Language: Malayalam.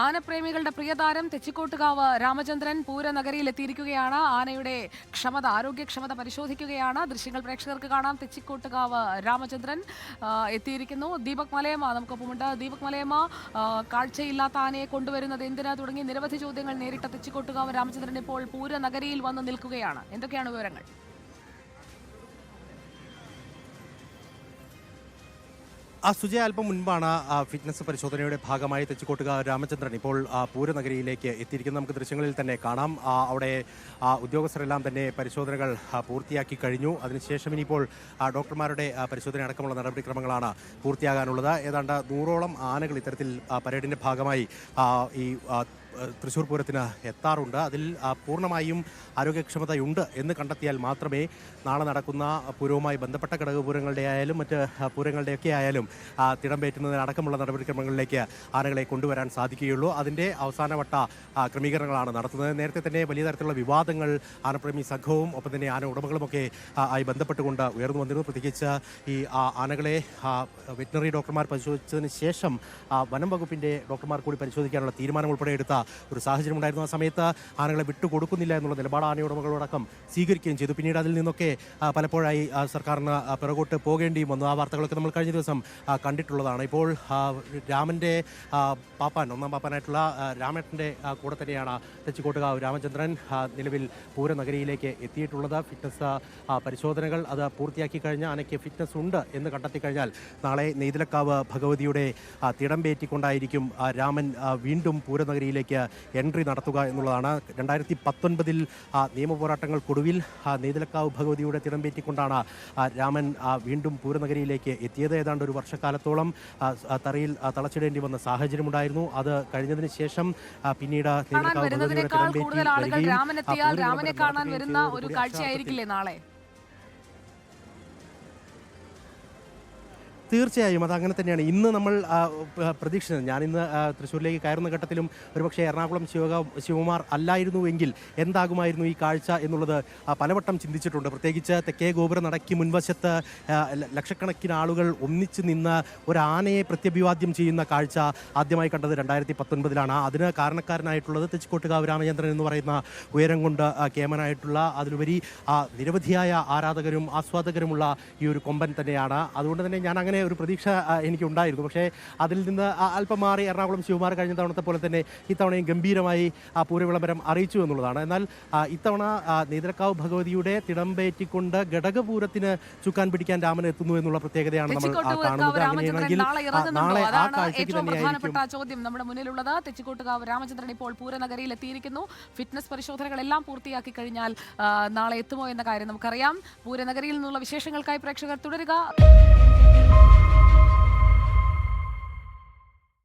ആനപ്രേമികളുടെ പ്രിയതാരം തെച്ചിക്കോട്ടുകാവ് രാമചന്ദ്രൻ പൂരനഗരിയിൽ എത്തിയിരിക്കുകയാണ് ആനയുടെ ക്ഷമത ആരോഗ്യക്ഷമത പരിശോധിക്കുകയാണ്. ദൃശ്യങ്ങൾ പ്രേക്ഷകർക്ക് കാണാം. തെച്ചിക്കോട്ടുകാവ് രാമചന്ദ്രൻ എത്തിയിരിക്കുന്നു. ദീപക് മലയമ്മ നമുക്കൊപ്പമുണ്ട്. ദീപക് മലയമ്മ കാഴ്ചയില്ലാത്ത ആനയെ കൊണ്ടുവരുന്നത് എന്തിനാ തുടങ്ങി നിരവധി ചോദ്യങ്ങൾ നേരിട്ട തെച്ചിക്കോട്ടുകാവ് രാമചന്ദ്രൻ ഇപ്പോൾ പൂരനഗരിയിൽ വന്ന് നിൽക്കുകയാണ്. എന്തൊക്കെയാണ് വിവരങ്ങൾ? ആ സുജയ അല്പം മുൻപാണ് ഫിറ്റ്നസ് പരിശോധനയുടെ ഭാഗമായി തെച്ചിക്കോട്ടുക രാമചന്ദ്രൻ ഇപ്പോൾ പൂരനഗരിയിലേക്ക് എത്തിയിരിക്കുന്ന നമുക്ക് ദൃശ്യങ്ങളിൽ തന്നെ കാണാം. അവിടെ ഉദ്യോഗസ്ഥരെല്ലാം തന്നെ പരിശോധനകൾ പൂർത്തിയാക്കി കഴിഞ്ഞു. അതിനുശേഷം ഇനിയിപ്പോൾ ഡോക്ടർമാരുടെ പരിശോധന അടക്കമുള്ള നടപടിക്രമങ്ങളാണ് പൂർത്തിയാകാനുള്ളത്. ഏതാണ്ട് നൂറോളം ആനകൾ ഇത്തരത്തിൽ പരേഡിന്റെ ഭാഗമായി ഈ തൃശ്ശൂർ പൂരത്തിന് എത്താറുണ്ട്. അതിൽ പൂർണമായും ആരോഗ്യക്ഷമതയുണ്ട് എന്ന് കണ്ടെത്തിയാൽ മാത്രമേ നാളെ നടക്കുന്ന പൂരവുമായി ബന്ധപ്പെട്ട ഘടകപൂരങ്ങളുടെ ആയാലും മറ്റ് പൂരങ്ങളുടെയൊക്കെ ആയാലും ആ, തിടംപേറ്റുന്നതിനടക്കമുള്ള നടപടിക്രമങ്ങളിലേക്ക് ആനകളെ കൊണ്ടുവരാൻ സാധിക്കുകയുള്ളൂ. അതിന്റെ അവസാനവട്ട ക്രമീകരണങ്ങളാണ് നടത്തുന്നത്. നേരത്തെ തന്നെ വലിയ തരത്തിലുള്ള വിവാദങ്ങൾ ആനപ്രേമി സംഘവും ഒപ്പം തന്നെ ആന ഉടമകളുമൊക്കെ ആയി ബന്ധപ്പെട്ടുകൊണ്ട് ഉയർന്നു വന്നിരുന്നു. പ്രത്യേകിച്ച് ഈ ആനകളെ വെറ്റിനറി ഡോക്ടർമാർ പരിശോധിച്ചതിന് ശേഷം വനം വകുപ്പിന്റെ ഡോക്ടർമാർ കൂടി പരിശോധിക്കാനുള്ള തീരുമാനം ഉൾപ്പെടെ എടുത്ത ഒരു സാഹചര്യം ഉണ്ടായിരുന്നു ആ സമയത്ത് ആനകളെ വിട്ടുകൊടുക്കുന്നില്ല എന്നുള്ള നിലപാട് ആനയുടമകളോടക്കം സ്വീകരിക്കുകയും ചെയ്തു. പിന്നീട് അതിൽ നിന്നൊക്കെ പലപ്പോഴായി സർക്കാരിന് പിറകോട്ട് പോകേണ്ടിയും വന്നു. ആ വാർത്തകളൊക്കെ നമ്മൾ കഴിഞ്ഞ ദിവസം കണ്ടിട്ടുള്ളതാണ്. ഇപ്പോൾ രാമന്റെ പാപ്പാൻ ഒന്നാം പാപ്പാനായിട്ടുള്ള രാമേട്ടന്റെ കൂടെ തന്നെയാണ് തെച്ചിക്കോട്ടുകാവ് രാമചന്ദ്രൻ നിലവിൽ പൂരനഗരിയിലേക്ക് എത്തിയിട്ടുള്ളത്. ഫിറ്റ്നസ് പരിശോധനകൾ അത് പൂർത്തിയാക്കി കഴിഞ്ഞ ആനയ്ക്ക് ഫിറ്റ്നസ് ഉണ്ട് എന്ന് കണ്ടെത്തി കഴിഞ്ഞാൽ നാളെ നെയ്തലക്കാവ് ഭഗവതിയുടെ തിടം തിടമ്പേറ്റിക്കൊണ്ടായിരിക്കും രാമൻ വീണ്ടും പൂരനഗരിയിലേക്ക് എൻട്രി നടത്തുക എന്നുള്ളതാണ്. രണ്ടായിരത്തി പത്തൊൻപതിൽ നിയമപോരാട്ടങ്ങൾക്കൊടുവിൽ നെയ്തലക്കാവ് ഭഗവതിയുടെ തിടമ്പേറ്റിക്കൊണ്ടാണ് രാമൻ വീണ്ടും പൂരനഗരിയിലേക്ക് എത്തിയത്. ഏതാണ്ട് ഒരു വർഷക്കാലത്തോളം തറയിൽ തളച്ചിടേണ്ടി വന്ന സാഹചര്യമുണ്ടായിരുന്നു. അത് കഴിഞ്ഞതിന് ശേഷം പിന്നീട് നെയ്തലക്കാവ് ഭഗവതിയുടെ തിടമ്പേറ്റി രാമനെ കാണാൻ വരുന്ന ഒരു കാഴ്ചയായിരിക്കില്ലേ നാളെ? തീർച്ചയായും അത് അങ്ങനെ തന്നെയാണ്. ഇന്ന് നമ്മൾ പ്രതീക്ഷിച്ചത്. ഞാൻ ഇന്ന് തൃശ്ശൂരിലേക്ക് കയറുന്ന ഘട്ടത്തിലും ഒരുപക്ഷെ എറണാകുളം ശിവക ശിവകുമാർ അല്ലായിരുന്നുവെങ്കിൽ എന്താകുമായിരുന്നു ഈ കാഴ്ച എന്നുള്ളത് പലവട്ടം ചിന്തിച്ചിട്ടുണ്ട്. പ്രത്യേകിച്ച് തെക്കേ ഗോപുര നടക്കി മുൻവശത്ത് ലക്ഷക്കണക്കിന് ആളുകൾ ഒന്നിച്ച് നിന്ന് ഒരു ആനയെ പ്രത്യഭിവാദ്യം ചെയ്യുന്ന കാഴ്ച ആദ്യമായി കണ്ടത് രണ്ടായിരത്തി പത്തൊൻപതിലാണ് അതിന് കാരണക്കാരനായിട്ടുള്ളത് തെച്ചിക്കോട്ടുകാവ് രാമചന്ദ്രൻ എന്ന് പറയുന്ന ഉയരം കൊണ്ട് കേമനായിട്ടുള്ള അതിലുപരി നിരവധിയായ ആരാധകരും ആസ്വാദകരുമുള്ള ഈ ഒരു കൊമ്പൻ തന്നെയാണ്. അതുകൊണ്ട് തന്നെ ഞാൻ അങ്ങനെ ഒരു പ്രതീക്ഷ എനിക്ക് എനിക്കുണ്ടായിരുന്നു. പക്ഷേ അതിൽ നിന്ന് അല്പം മാറി എറണാകുളം ശിവമാർ കഴിഞ്ഞ തവണത്തെ പോലെ തന്നെ ഇത്തവണയും ഗംഭീരമായി ആ പൂരവിളംബരം അറിയിച്ചു എന്നുള്ളതാണ്. എന്നാൽ ഇത്തവണ നേതൃക്കാവ് ഭഗവതിയുടെ തിടമ്പേറ്റിക്കൊണ്ട് ഘടകപൂരത്തിന് ചുക്കാൻ പിടിക്കാൻ രാമൻ എത്തുന്നു എന്നുള്ള പ്രത്യേകതയാണ് നമ്മൾ കാണുന്നത്. രാമചന്ദ്രൻ അങ്ങനെയാണെങ്കിൽ നാളെ ആ കാഴ്ചയ്ക്ക് തന്നെയായിരിക്കും. ചോദ്യം നമ്മുടെ മുന്നിലുള്ളത്. തെച്ചിക്കോട്ടുകാവ് രാമചന്ദ്രൻ ഇപ്പോൾ പൂരനഗരിയിൽ എത്തിയിരിക്കുന്നു ഫിറ്റ്നസ് പരിശോധനകളെല്ലാം പൂർത്തിയാക്കി കഴിഞ്ഞാൽ നാളെ എത്തുമോ എന്ന കാര്യം നമുക്കറിയാം. പൂരനഗരിയിൽ നിന്നുള്ള വിശേഷങ്ങൾക്കായി പ്രേക്ഷകർ തുടരുക.